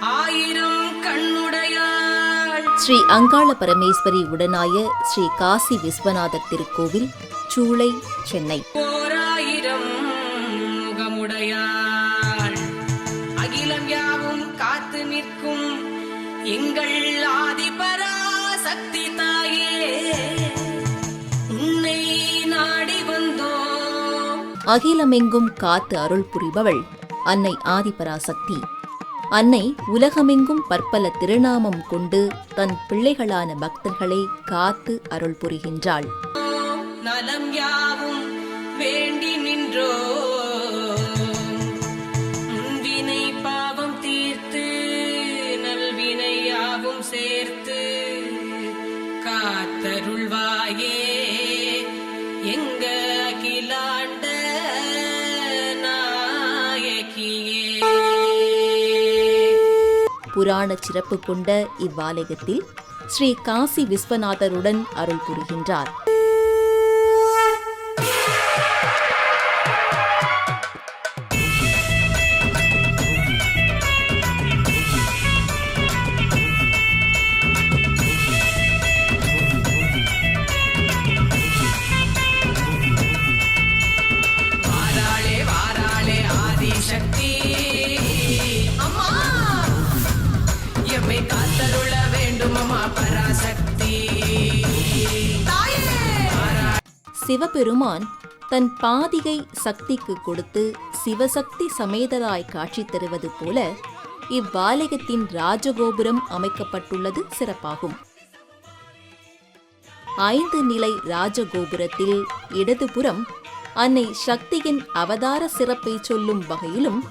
ஆயிரம் கண்ணுடையாள். ஸ்ரீ அங்காள பரமேஸ்வரி உடனாய ஸ்ரீ காசி விஸ்வநாதர் திருக்கோவில் சூளை சென்னை. ஓராயிரம் முகமுடையாள். அகிலம் யாவும் காத்து நிற்கும் எங்கள் ஆதிபரா சக்தி தாயே. உன்னை நாடி வந்தோம். அகிலமெங்கும் காத்து அருள் புரிபவள் அன்னை ஆதிபராசக்தி. அன்னை உலகமெங்கும் பற்பல திருநாமம் கொண்டு தன் பிள்ளைகளான பக்தர்களை காத்து அருள் புரிகின்றாள். நலம் யாவும் வேண்டி நின்றோ புராண சிறப்பு கொண்ட இவ்வாலயத்தில் ஸ்ரீ காசி விஸ்வநாதருடன் அருள் புரிகின்றார். சிவபெருமான் தன் பாதிகை சக்திக்கு கொடுத்து சிவசக்தி சமேதராய் காட்சி தருவது போல இவ்வாலயத்தின் ராஜகோபுரம் அமைக்கப்பட்டுள்ளது சிறப்பாகும். ஐந்து நிலை ராஜகோபுரத்தில் இடதுபுறம் அன்னை சக்தியின் அவதார சிறப்பை சொல்லும் வகையிலும்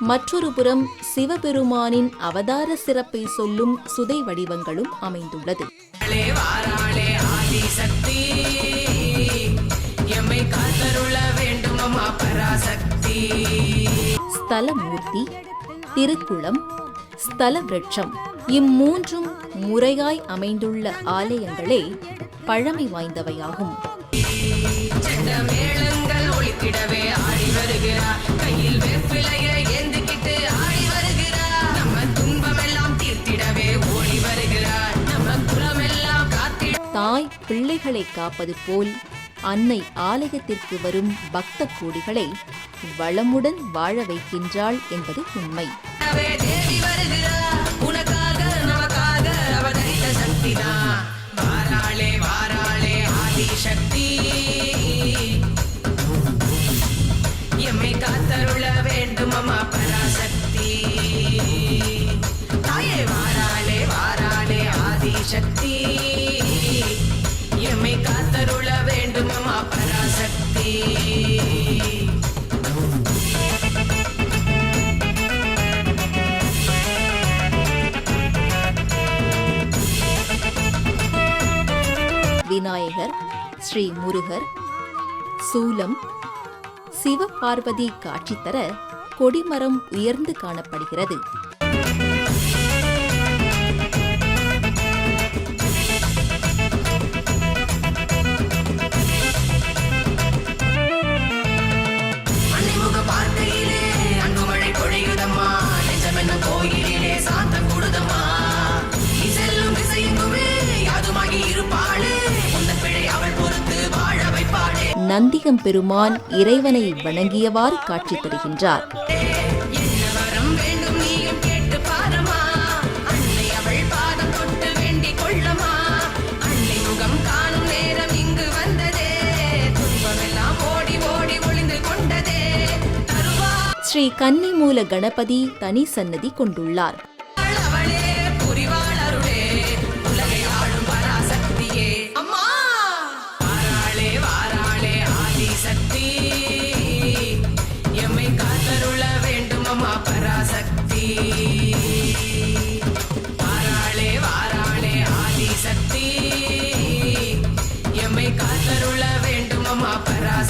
மற்றொரு புறம் சிவபெருமானின் அவதார சிறப்பை சொல்லும் சுதை வடிவங்களும் அமைந்துள்ளது. ஸ்தலமூர்த்தி திருக்குளம் ஸ்தல இம்மூன்றும் முறையாய் அமைந்துள்ள ஆலயங்களே பழமை வாய்ந்தவையாகும். ஒழித்திடவே ஆடி வருகிறார். கையில் வெப்பிலைய தாய் பிள்ளைகளை காப்பது போல் அன்னை ஆலயத்திற்கு வரும் பக்த கோடிகளை வளமுடன் வாழ வைக்கின்றாள் என்பது உண்மை. ஸ்ரீ முருகர் சூலம் சிவபார்வதி காட்சி தர கொடிமரம் உயர்ந்து காணப்படுகிறது. நந்திகம் பெருமான் இறைவனை வணங்கியவாறு காட்சி தருகின்றார். ஸ்ரீ கன்னிமூல கணபதி தனி சன்னதி கொண்டுள்ளார்.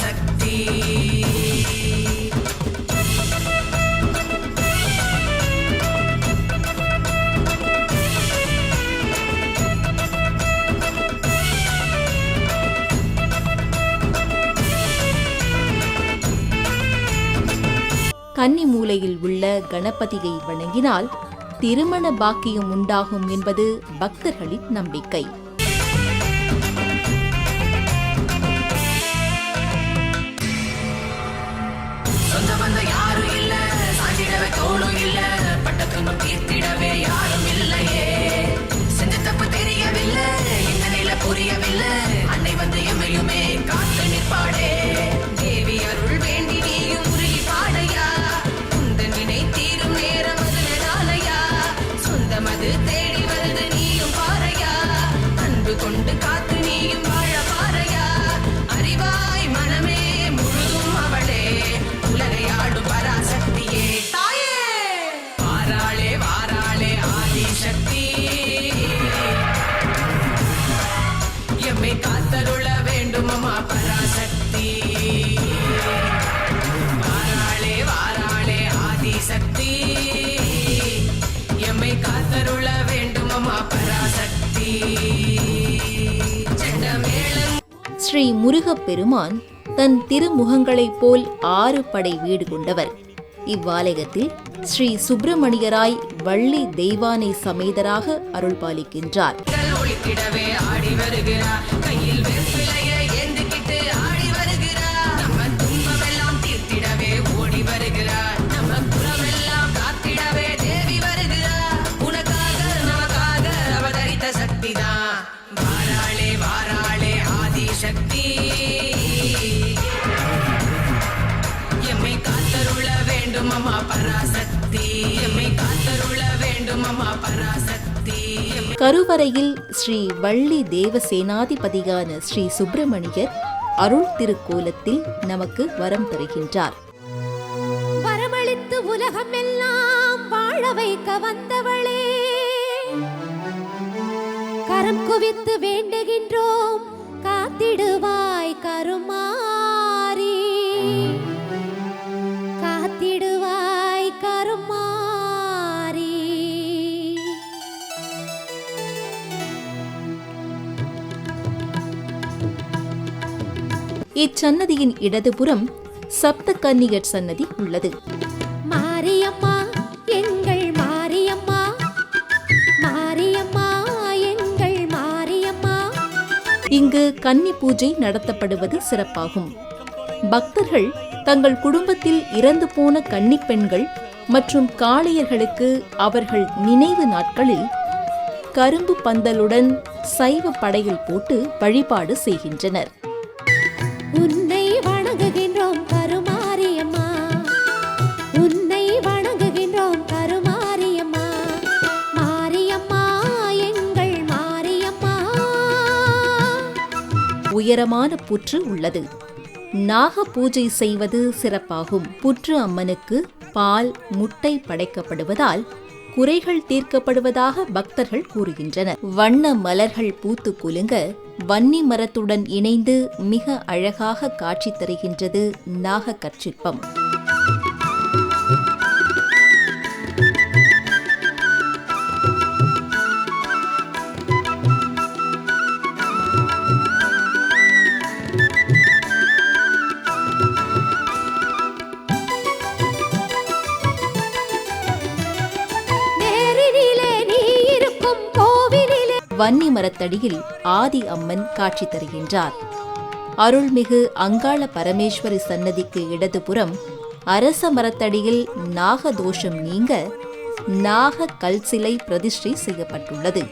சக்தி. கன்னி மூலையில் உள்ள கணபதியை வணங்கினால் திருமண பாக்கியம் உண்டாகும் என்பது பக்தர்களின் நம்பிக்கை. சாஞ்சிடவே இல்ல பட்ட துன்பம் தீர்த்திடவே யாரும் இல்லையே. செஞ்ச தப்பு தெரியவில்லை இந்த நில புரியவில்லை. அன்னை வந்து எமையுமே காத்து நிற்பாடே. தேவி அருள் வேண்டி நீயும் உருகி பாடையா? உந்த நினை தீரும் நேரம் அது நாளையா சொந்தம் அது ஸ்ரீ முருகப்பெருமான் தன் திருமுகங்களைப் போல் ஆறு படை வீடு கொண்டவர். இவ்வாலயத்தில் ஸ்ரீ சுப்பிரமணியராய் வள்ளி தெய்வானை சமேதராக அருள்பாலிக்கின்றார். கருவறையில் ஸ்ரீ வள்ளி தேவசேனாதிபதியான ஸ்ரீ சுப்பிரமணியர் அருள் திருக்கோலத்தில் நமக்கு வரம் தருகின்றார். வரமளித்து உலகம் எல்லாம் வாழ வைக்க வந்தவளே. கரம் குவித்து வேண்டுகின்றோம் காத்திடுவாய் கருமா. இச்சன்னதியின் இடதுபுறம் சப்த கன்னியர் சன்னதி உள்ளது. மாரியம்மா எங்கள் மாரியம்மா. மாரியம்மா எங்கள் மாரியம்மா. இங்கு கன்னி பூஜை நடத்தப்படுவது சிறப்பாகும். பக்தர்கள் தங்கள் குடும்பத்தில் இறந்து போன கன்னிப் பெண்கள் மற்றும் காளையர்களுக்கு அவர்கள் நினைவு நாட்களில் கரும்பு பந்தலுடன் சைவ படையில் போட்டு வழிபாடு செய்கின்றனர். உயரமான புற்று உள்ளது. நாக பூஜை செய்வது சிறப்பாகும். புற்று அம்மனுக்கு பால் முட்டை படைக்கப்படுவதால் குறைகள் தீர்க்கப்படுவதாக பக்தர்கள் கூறுகின்றனர். வண்ண மலர்கள் பூத்து குலுங்க வன்னி மரத்துடன் இணைந்து மிக அழகாக காட்சி தருகின்றது நாக வன்னி மரத்தடியில் ஆதி அம்மன் காட்சி தருகின்றார். அருள்மிகு அங்காள பரமேஸ்வரி சன்னதிக்கு இடதுபுறம் அரச மரத்தடியில் நாகதோஷம் நீங்க நாக கல் சிலை பிரதிஷ்டை செய்யப்பட்டுள்ளது.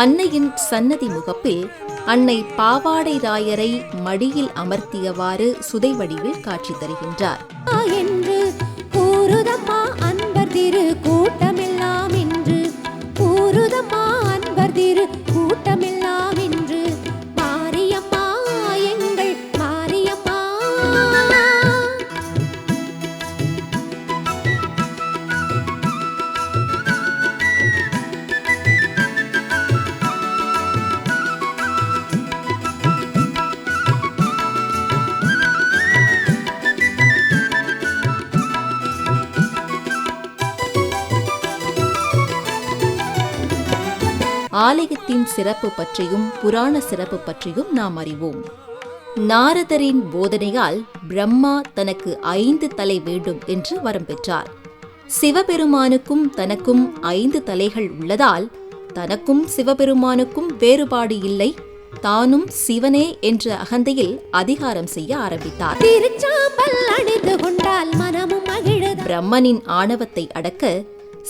அன்னையின் சன்னதி முகப்பில் அன்னை பாவாடை ராயரை மடியில் அமர்த்தியவாறு சுதை வடிவில் காட்சி தருகின்றார். ஆலயத்தின் சிறப்பு பற்றியும் புராண சிறப்பு பற்றியும் நாம் அறிவோம். நாரதரின் போதனையால் பிரம்மா தனக்கு ஐந்து தலை வேண்டும் என்று வரம் பெற்றார். சிவபெருமானுக்கும் தனக்கும் ஐந்து தலைகள் உள்ளதால் தனக்கும் சிவபெருமானுக்கும் வேறுபாடு இல்லை தானும் சிவனே என்ற அகந்தையில் அதிகாரம் செய்ய ஆரம்பித்தார். பிரம்மனின் ஆணவத்தை அடக்க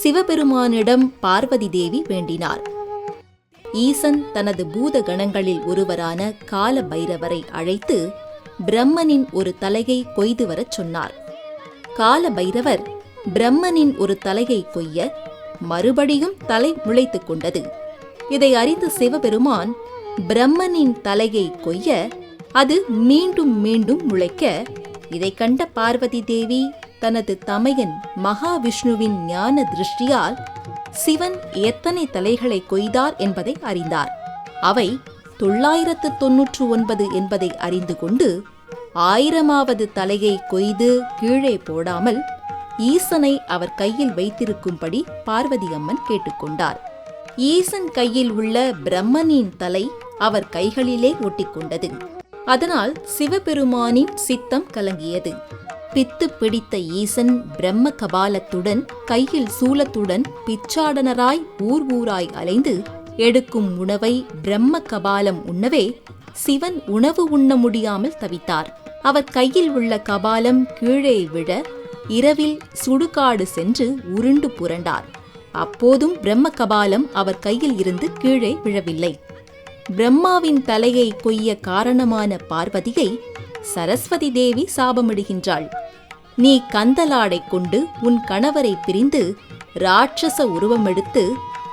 சிவபெருமானிடம் பார்வதி தேவி வேண்டினார். ஈசன் தனது பூத கணங்களில் ஒருவரான கால பைரவரை அழைத்து பிரம்மனின் ஒரு தலையை கொய்து வரச் சொன்னார். கால பைரவர் பிரம்மனின் ஒரு தலையை கொய்ய மறுபடியும் தலை முளைத்துக் கொண்டது. இதை அறிந்த சிவபெருமான் பிரம்மனின் தலையை கொய்ய அது மீண்டும் மீண்டும் முளைக்க இதை கண்ட பார்வதி தேவி தனது தமையன் மகாவிஷ்ணுவின் ஞான திருஷ்டியால் சிவன் எத்தனை தலைகளை கொய்தார் என்பதை அறிந்தார். அவை தொள்ளாயிரத்து தொன்னூற்று ஒன்பது என்பதை அறிந்து கொண்டு ஆயிரமாவது தலையை கொய்து கீழே போடாமல் ஈசனை அவர் கையில் வைத்திருக்கும்படி பார்வதி அம்மன் கேட்டுக்கொண்டார். ஈசன் கையில் உள்ள பிரம்மனின் தலை அவர் கைகளிலே ஒட்டிக்கொண்டது. அதனால் சிவபெருமானின் சித்தம் கலங்கியது. பித்து பிடித்த ஈசன் பிரம்ம கபாலத்துடன் கையில் சூலத்துடன் பிச்சாடனராய் ஊர் ஊராய் அலைந்து எடுக்கும் உணவை பிரம்ம கபாலம் உண்ணவே சிவன் உணவு உண்ண முடியாமல் தவித்தார். அவர் கையில் உள்ள கபாலம் கீழே விழ இரவில் சுடுகாடு சென்று உருண்டு புரண்டார். அப்போதும் பிரம்ம கபாலம் அவர் கையில் இருந்து கீழே விழவில்லை. பிரம்மாவின் தலையை கொய்ய காரணமான பார்வதியை சரஸ்வதி தேவி சாபமிடுகின்றாள். நீ கந்தலாடை கொண்டு உன் கணவரை பிரிந்து ராட்சச உருவமெடுத்து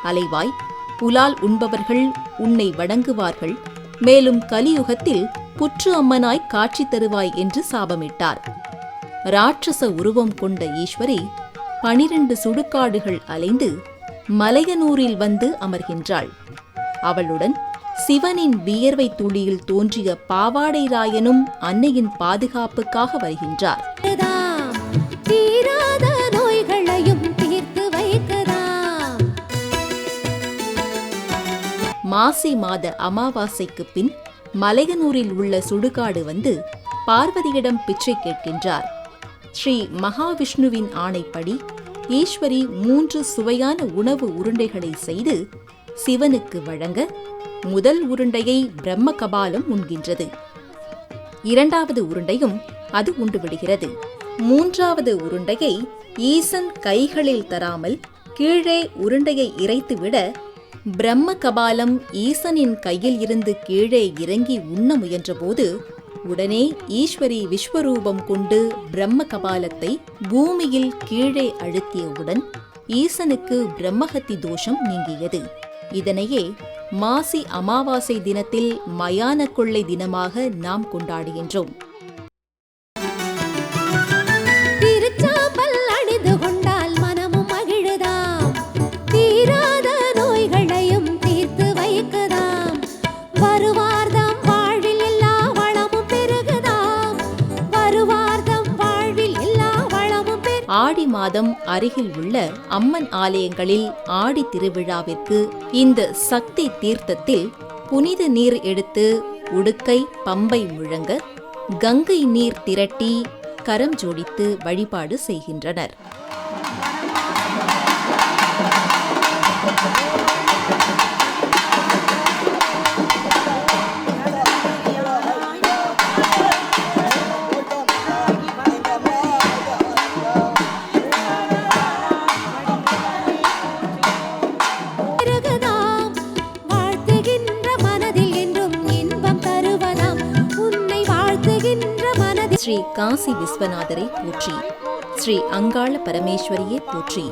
அலைவாய் புலால் உண்பவர்கள் உன்னை வணங்குவார்கள். மேலும் கலியுகத்தில் புற்று அம்மனாய் காட்சி தருவாய் என்று சாபமிட்டார். ராட்சச உருவம் கொண்ட ஈஸ்வரி பனிரெண்டு சுடுகாடுகள் அலைந்து மலையனூரில் வந்து அமர்கின்றாள். அவளுடன் சிவனின் வியர்வை துளியில் தோன்றிய பாவாடை ராயனும் அன்னையின் பாதுகாப்புக்காக வருகின்றார். மாசி மாத அமாவாசைக்குப் பின் மலையனூரில் உள்ள சுடுகாடு வந்து பார்வதியிடம் பிச்சை கேட்கின்றார். ஸ்ரீ மகாவிஷ்ணுவின் ஆணைப்படி ஈஸ்வரி மூன்று சுவையான உணவு உருண்டைகளை செய்து சிவனுக்கு வழங்க முதல் உருண்டையை பிரம்ம கபாலம் உண்கின்றது. இரண்டாவது உருண்டையும் அது உண்டு விடுகிறது மூன்றாவது உருண்டையை ஈசன் கைகளில் தராமல் கீழே உருண்டையை இறைத்துவிட பிரம்ம கபாலம் ஈசனின் கையில் இருந்து கீழே இறங்கி உண்ண முயன்றபோது உடனே ஈஸ்வரி விஸ்வரூபம் கொண்டு பிரம்ம கபாலத்தை பூமியில் கீழே அழுத்தியவுடன் ஈசனுக்கு பிரம்மஹத்தி தோஷம் நீங்கியது. இதனையே மாசி அமாவாசை தினத்தில் மயான கொள்ளை தினமாக நாம் கொண்டாடுகின்றோம். ஆடி மாதம் அருகில் உள்ள அம்மன் ஆலயங்களில் ஆடி திருவிழாவிற்கு இந்த சக்தி தீர்த்தத்தில் புனித நீர் எடுத்து உடுக்கை பம்பை முழங்க கங்கை நீர் திரட்டி கரம் ஜோடித்து வழிபாடு செய்கின்றனர். காசி விஸ்வநாதரை போற்றி ஸ்ரீ அங்காள பரமேஸ்வரியே போற்றி.